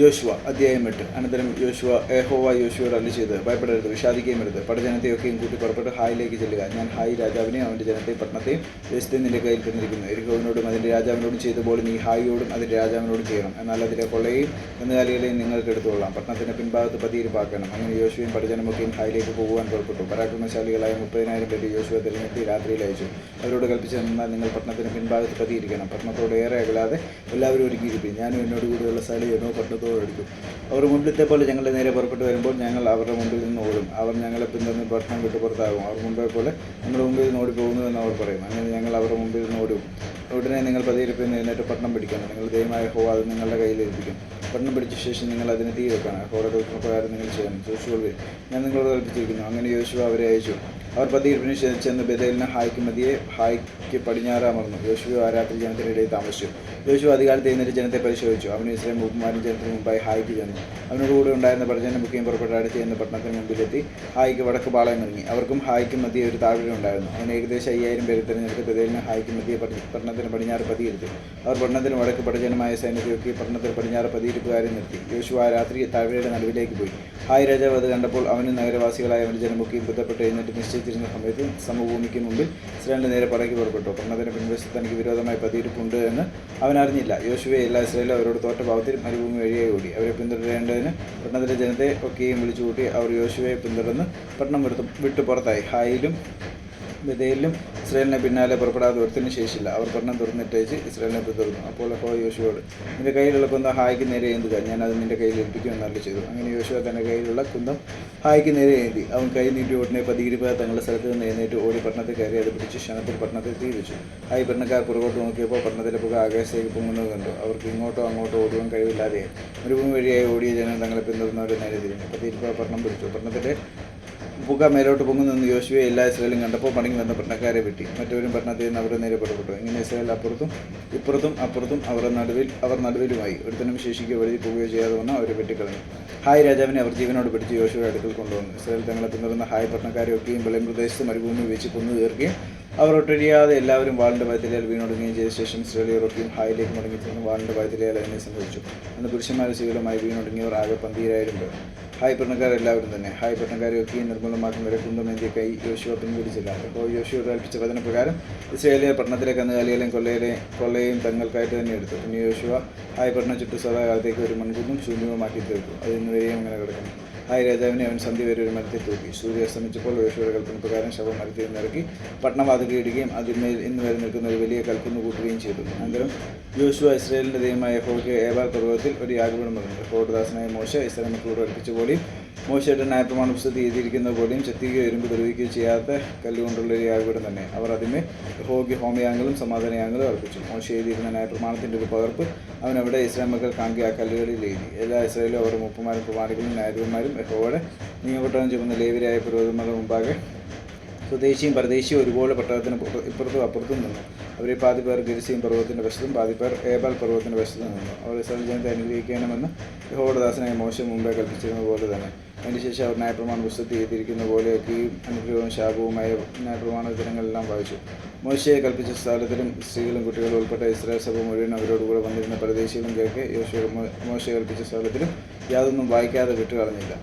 യോശുവ അധ്യായം എട്ട്. അനന്തരം യോശുവ ഏഹോവ യോശുവയോട് അല്ലി ചെയ്ത് ഭയപ്പെടരുത് വിഷാദിക്കുകയും വരുത് പടജനത്തെയൊക്കെയും കൂട്ടി പുറപ്പെട്ട് ഹായിലേക്ക് ചെല്ലുക. ഞാൻ ഹായ് രാജാവിനെയും അവന്റെ ജനത്തെയും പട്ടണത്തെയും ദേശത്തെയും നിന്റെ കയ്യിൽ തന്നിരിക്കുന്നു. എരിഹോവിനോടും അതിന്റെ രാജാവിനോടും ചെയ്തപോലെ നീ ഹായിയോടും അതിന്റെ രാജാവിനോടും ചെയ്യണം. എന്നാൽ അതിലെ കൊള്ളയും കന്നുകാലികളെയും നിങ്ങൾക്ക് എടുത്തുകൊള്ളാം. പട്ടണത്തിന്റെ പിൻഭാഗത്ത് പതിയിരുപ്പാക്കണം. അങ്ങനെ യോശുവയും പടജനമൊക്കെയും ഹായിലേക്ക് പോകുവാൻ പുറപ്പെട്ടു. പരാക്രമശാലികളായ മുപ്പതിനായിരം പേര് യോശുവ തിരഞ്ഞെടുത്ത് രാത്രിയിൽ അയച്ചു. അവരോട് കൽപ്പിച്ച എന്നാൽ നിങ്ങൾ പട്ടണത്തിന് പിൻഭാഗത്ത് പതിയിരിക്കണം. പട്ടണത്തോട് ഏറെ അകലാതെ എല്ലാവരും ഒരുക്കിയിരിക്കും ഞാനും എന്നോട് കൂടിയുള്ള സ്ഥലം എന്നോ എടുക്കും അവർ മുമ്പിലത്തെ പോലെ ഞങ്ങളുടെ നേരെ പുറപ്പെട്ടു വരുമ്പോൾ ഞങ്ങൾ അവരുടെ മുമ്പിൽ നിന്ന് ഓടും. അവർ ഞങ്ങളെ പിന്തുടർന്ന് ഭക്ഷണം വിട്ട് പുറത്താകും. അവർ മുമ്പേ പോലെ ഞങ്ങളുടെ മുമ്പിൽ നിന്ന് ഓടിപ്പോകുന്നു എന്ന് അവർ പറയും. അങ്ങനെ ഞങ്ങൾ അവരുടെ മുമ്പിൽ നിന്ന് ഓടും. ഉടനെ നിങ്ങൾ പതിയിരിപ്പിൽ എഴുന്നേറ്റ് പട്ടണം പിടിക്കണം. നിങ്ങൾ ദയമായ ഹോ അത് നിങ്ങളുടെ കയ്യിലേൽപ്പിക്കും പട്ടണം പിടിച്ച ശേഷം നിങ്ങൾ അതിന് തീ വെക്കണം ഹോയുടെ പ്രകാരം നിങ്ങൾ ചെയ്യണം. യോശുവ ഞാൻ നിങ്ങളോട് കൽപ്പിച്ചിരിക്കുന്നു അങ്ങനെ യോശുവ അവരെ അയച്ചു. അവർ പതിയിരിപ്പിന് ചെന്ന് ബദലിന് ഹായ്ക്ക് മതിയെ ഹായ്ക്ക് പടിഞ്ഞാറാമർന്നു യോശുവ ആ രാത്രി ജനത്തിനിടയിൽ താമസിച്ചു. യോശുവ അധികാലത്ത് എഴുന്നേറ്റ് ജനത്തെ പരിശോധിച്ചു. അവന് ഇസ്ലാം മുപ്പുമാരും ജനത്തിന് മുമ്പായി ഹായ്ക്ക് ചെന്നു. അവനോട് കൂടെ ഉണ്ടായിരുന്ന പടജന ബുക്കിയും പുറപ്പെട്ട അടുത്ത് എന്ന പട്ടണത്തിന് മുമ്പിലെത്തി. ഹായ്ക്ക് വടക്ക് പാളയം ഇറങ്ങി. അവർക്കും ഹായ്ക്ക് മതിയെ ഒരു താഴ്വര ഉണ്ടായിരുന്നു. അവൻ ഏകദേശം അയ്യായിരം പേരെ തിരഞ്ഞെടുത്ത് ബദലിന് ഹായ്ക്ക് മതിയെ പട്ട- പട്ടണത്തിന് പടിഞ്ഞാറ് പതിയിരുത്തി. അവർ പട്ടണത്തിന് വടക്ക് പടജനമായ സൈന്യത്തെയൊക്കെ പട്ടണത്തിൽ പടിഞ്ഞാറ് പതിയിരിപ്പുകാരെ നിർത്തി യോശുവ രാത്രി താഴ്വരയുടെ നടുവിലേക്ക് പോയി. ഹായ് രാജാവ് അത് കണ്ടപ്പോൾ അവനും നഗരവാസികളായ അവന്റെ ജനമൊക്കെയും ബുദ്ധപ്പെട്ട് എഴുന്നേറ്റ് നിശ്ചയിച്ചിരുന്ന സമയത്ത് സമഭൂമിക്ക് മുമ്പിൽ ഇസ്രായേലിന്റെ നേരെ പടക്കി പുറപ്പെട്ടു. പട്ടണത്തിന് പിൻവശത്ത് തനിക്ക് വിരോധമായി പതിയിരിപ്പുണ്ട് എന്ന് അവൻ അറിഞ്ഞില്ല. യോശുവെ എല്ലാ ഇസ്രായേലും അവരോട് തോറ്റ ഭാവത്തിൽ മരുഭൂമി വഴിയായി ഓടി. അവരെ പിന്തുടരേണ്ടതിന് പട്ടണത്തിലെ ജനത്തെ ഒക്കെയും വിളിച്ചുകൂട്ടി അവർ യോശുവയെ പിന്തുടർന്ന് പട്ടണം വിട്ടു പുറത്തായി. ഹായിലും ബദയിലും ഇസ്രായേലിനെ പിന്നാലെ പുറപ്പെടാതെ ഒരുത്തിന് ശേഷിയില്ല. അവർ പട്ടണം തുറന്നിട്ടേച്ച് ഇസ്രായേലിനെ പിന്തുടർന്നു. അപ്പോൾ അപ്പോൾ യോശുവോട് നിന്റെ കയ്യിലുള്ള കുന്തം ഹായ്ക്ക് നേരെ ഏന്തുക. ഞാൻ അത് നിന്റെ കയ്യിൽ ഏൽപ്പിക്കുമെന്ന് അല്ല ചെയ്തു. അങ്ങനെ യോശുവ തന്റെ കയ്യിലുള്ള കുന്തം ഹായ്ക്ക് നേരെ ഏന്തി. അവൻ കൈ നീട്ടി ഉടനെ പതിയിരുപത് തങ്ങളുടെ സ്ഥലത്ത് നിന്ന് എഴുന്നേറ്റ് ഓടി പട്ടണത്തിൽ കയറി അത് പിടിച്ച് ക്ഷണത്തിൽ പട്ടണത്തിൽ തീ വെച്ചു. ഹായ് പട്ടണക്കാർ പുറകോട്ട് നോക്കിയപ്പോൾ പട്ടണത്തിലെ പുക ആകാശത്തേക്ക് പൊങ്ങുന്നത് കണ്ടു. അവർക്ക് ഇങ്ങോട്ടോ അങ്ങോട്ടോ ഓടുവാൻ കഴിവില്ലാതെ മരുഭൂമി വഴിയായി ഓടിയ ജനം തങ്ങളെ പിന്തുടർന്നവരെ നേരെ തിരിഞ്ഞു. പതിയിരുപത് പട്ടണം പിടിച്ചു. പട്ടണത്തിലെ പുക മേലോട്ട് പൊങ്ങുന്നെന്ന് യോശുവെ എല്ലാ ഇസ്രേലും കണ്ടപ്പോൾ മടങ്ങി വന്ന പട്ടണക്കാരെ വെട്ടി. മറ്റവരും പട്ടണത്തിൽ നിന്ന് അവരെ നേരെ പുറപ്പെട്ടു. ഇങ്ങനെ ഇസ്രേൽ അപ്പുറത്തും ഇപ്പുറത്തും അപ്പുറത്തും അവർ നടുവിൽ അവർ നടുവിലുമായി ഒരുത്തനും ശേഷിക്കുകയോ വഴുതി പോവുകയോ ചെയ്യാതെ വന്ന് അവരെ വെട്ടിക്കളഞ്ഞു. ഹായ് രാജാവിനെ അവർ ജീവനോട് പിടിച്ച് യോശുവെ അടുക്കൽ കൊണ്ടുവന്നു. ഇസ്രേൽ തങ്ങളെ പിന്തുടർന്ന ഹായ് പട്ടണക്കാരെ ഒക്കെയും വെളിം പ്രദേശത്ത് മരുഭൂമി വെച്ച് കൊന്നു തീർക്കുകയും അവർ ഒട്ടൊഴിയാതെ എല്ലാവരും വാളിന്റെ ഭയത്തിലേൽ വീണൊടുങ്ങുകയും ചെയ്ത ശേഷം ഇസ്രേലിയറൊക്കെയും ഹായിലേക്ക് മടങ്ങി ചെന്ന് വാളിന്റെ ഭയത്തിലേൽ അതിനെ സംഭവിച്ചു. അന്ന് പുരുഷന്മാരും ശീലമായി വീണൊടുങ്ങിയവർ ആകെ പന്തിയിലായിരുന്നു ഹായ് പട്ടണക്കാരെല്ലാവരും തന്നെ. ഹായ് പട്ടണക്കാരെ നിർമ്മലമാക്കുന്ന നിർമ്മലമാക്കും വരെ കുന്തമേന്തിയ കൈ യോശുവ പിൻവലിച്ചില്ല അപ്പോൾ യോശുവ കൽപ്പിച്ച വചനപ്രകാരം ഇസ്രേലിയ പട്ടണത്തിലെ കന്നുകാലികളെയും കൊള്ളയിലെയും കൊള്ളയെയും തങ്ങൾക്കായിട്ട് തന്നെ എടുത്തു. പിന്നെ യോശുവ ഹായ് പട്ടണം ചുറ്റു സദാകാലത്തേക്ക് ഒരു മൺകുന്നും ശൂന്യവുമാക്കി തീർത്തു. അത് ഇന്ന് വരെയും അങ്ങനെ കിടക്കുന്നു. ഹായ് രാജാവിനെ അവൻ സന്ധ്യ വരെ ഒരു മരത്തിൽ തൂക്കി. സൂര്യ അസ്തമിച്ചപ്പോൾ യോശുവയുടെ കൽപ്പന പ്രകാരം ശവം മരത്തിൽ നിന്നിറക്കി പട്ടണം വാതുക്കി ഇടുകയും അതിന്മേൽ ഇന്ന് വരെ നിൽക്കുന്ന ഒരു വലിയ കൽക്കുന്ന് കൂട്ടുകയും ചെയ്തു. അനന്തരം യോശുവ ഇസ്രേലിന്റെ ദൈവമായ ഹോക്ക് ഏബാൽ പർവതത്തിൽ ഒരു യാഗപീഠം പറഞ്ഞു യഹോവയുടെ മോശ ഇസ്രായേൽ മക്കളോട് കൽപ്പിച്ച പോലെയും മോശയുടെ ന്യായപ്രമാണ പുസ്തകത്തിൽ എഴുതിയിരിക്കുന്ന പോലെയും ചെത്തിക്കുകയോ ഇരുമ്പ് ദ്രവിക്കുകയോ ചെയ്യാത്ത കല്ലുകൊണ്ടുള്ള ഒരു യാഗപീഠം തന്നെ. അവർ അതിന് ഹോഗി ഹോമയാങ്ങളും സമാധാനയാങ്ങളും അർപ്പിച്ചു. മോശ എഴുതിയിരുന്ന ന്യായപ്രമാണത്തിന്റെ ഒരു പകർപ്പ് അവൻ അവിടെ ഇസ്രായേൽ മക്കൾ കാണുക ആ കല്ലുകളിൽ എഴുതി. എല്ലാ ഇസ്രായേലും അവർ മുപ്പന്മാരും കുമാരികളും ന്യായാധിപന്മാരും യഹോവയുടെ നിയമപ്പെട്ടവൻ ചുമന്ന ലേവരായ പുരോഹിതന്മാരുടെ മുമ്പാകെ സ്വദേശിയും പരദേശിയും ഒരുപോലെ പട്ടണത്തിന് ഇപ്പുറത്തും അപ്പുറത്തും നിന്നു. അവരെ പാതി പേർ ഗിരിസിയും പർവതത്തിന്റെ വശത്തും പാതി പേർ ഏബാൽ പർവതത്തിന്റെ വശത്തും നിന്നു. അവർ ഇസ്രായേൽ ജനത്തെ അനുഗ്രഹിക്കണമെന്ന് യഹോവയുടെ ദാസനായ മോശം മുമ്പേ കൽപ്പിച്ചിരുന്ന പോലെ തന്നെ. അതിനുശേഷം അവർ ന്യായപ്രമാണ പുസ്തകത്തിൽ എഴുതിയിരിക്കുന്ന പോലെയൊക്കെയും അനുഗ്രഹവും ശാപവുമായ ന്യായപ്രമാണ ദിനങ്ങളെല്ലാം വായിച്ചു. മോശയെ കൽപ്പിച്ച സ്ഥലത്തിലും സ്ത്രീകളും കുട്ടികളും ഉൾപ്പെട്ട ഇസ്രായേൽ സഭ മുഴുവൻ അവരോടുകൂടെ വന്നിരുന്ന പരദേശികളും കേൾക്കെ യോശുവ മോശ കൽപ്പിച്ച സ്ഥലത്തിലും യാതൊന്നും വായിക്കാതെ വിട്ടുകളഞ്ഞില്ല.